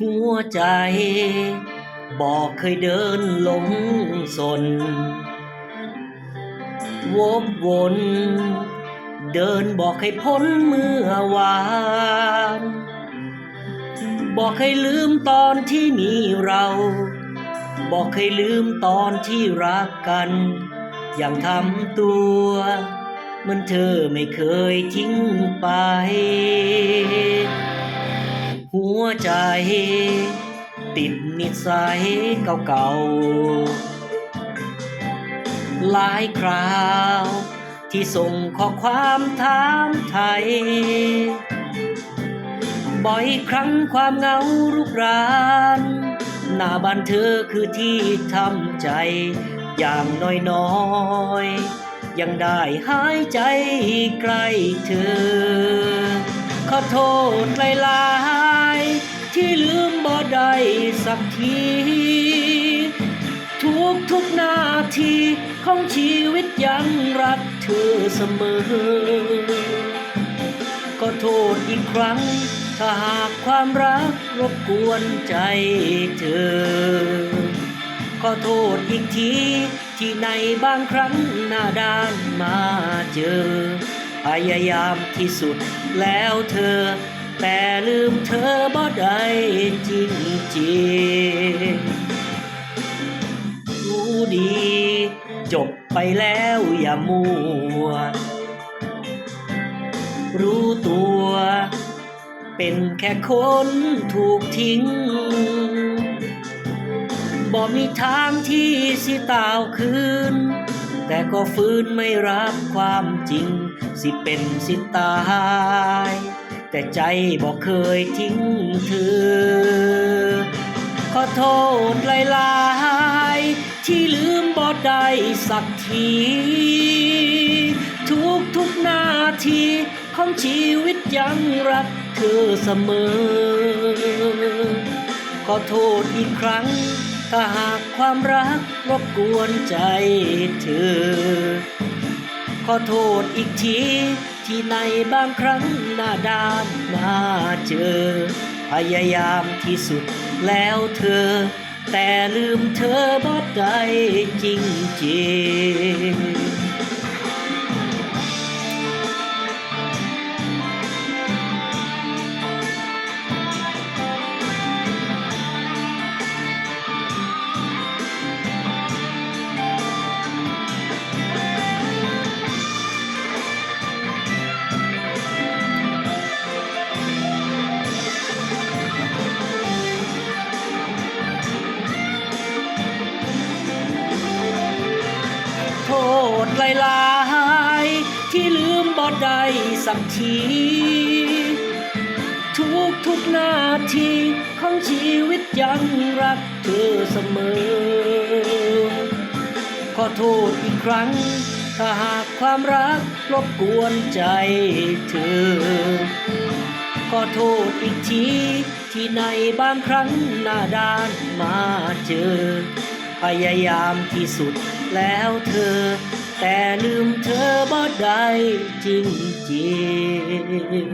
หัวใจ บอกเคยเดินหลงสน วบวน เดินบอกให้พ้นเมื่อวาน บอกให้ลืมตอนที่มีเรา บอกให้ลืมตอนที่รักกัน อย่างทำตัวมือนเธอไม่เคยทิ้งไป หัวใจ ติดนิสัยเก่าๆ หลายคราว ที่ส่งข้อความถามไทย บ่อยครั้งความเหงารุกราน หน้าบ้านเธอคือที่ทำใจอย่างน้อยๆยังได้หายใจใกล้เธอ ขอโทษหลาย ที่ลืมบ่ได้สักที ทุกทุกนาทีของชีวิตยังรักเธอเสมอ ก็โทษอีกครั้ง ถ้าหากความรักรบกวนใจเธอ ก็โทษอีกทีที่ในบางครั้งหน้าด้านมาเจอ พยายามที่สุดแล้วเธอ แต่ลืมเธอบ่ได้จริงจริงรู้ดี จบไปแล้วอย่ามัว รู้ตัว เป็นแค่คนถูกทิ้งบ่มีทางที่สิตาวคืน แต่ก็ฟื้นไม่รับความจริง สิเป็นสิตาย แต่ใจบอกเคยทิ้งเธอ ขอโทษหลายๆที่ลืมบ่ได้สักที ทุกทุกนาทีของชีวิตยังรักเธอเสมอ ขอโทษอีกครั้งถ้าหากความรักรบกวนใจเธอ ขอโทษอีกที ที่ในบางครั้งหน้าด้านมาเจอ พยายามที่สุดแล้วเธอ แต่ลืมเธอบ่ได้จริงจริง ษหลาย ที่ลืมบ่ได้สักที ทุกทุกนาทีของชีวิตยังรักเธอเสมอ ขอโทษอีกครั้ง ถ้าหากความรักรบกวนใจเธอ ขอโทษอีกทีที่ในบางครั้งหน้าด้านมาเจอ พยายามที่สุดแล้วเธอ แต่ลืมเธอบ่ได้จริงจริง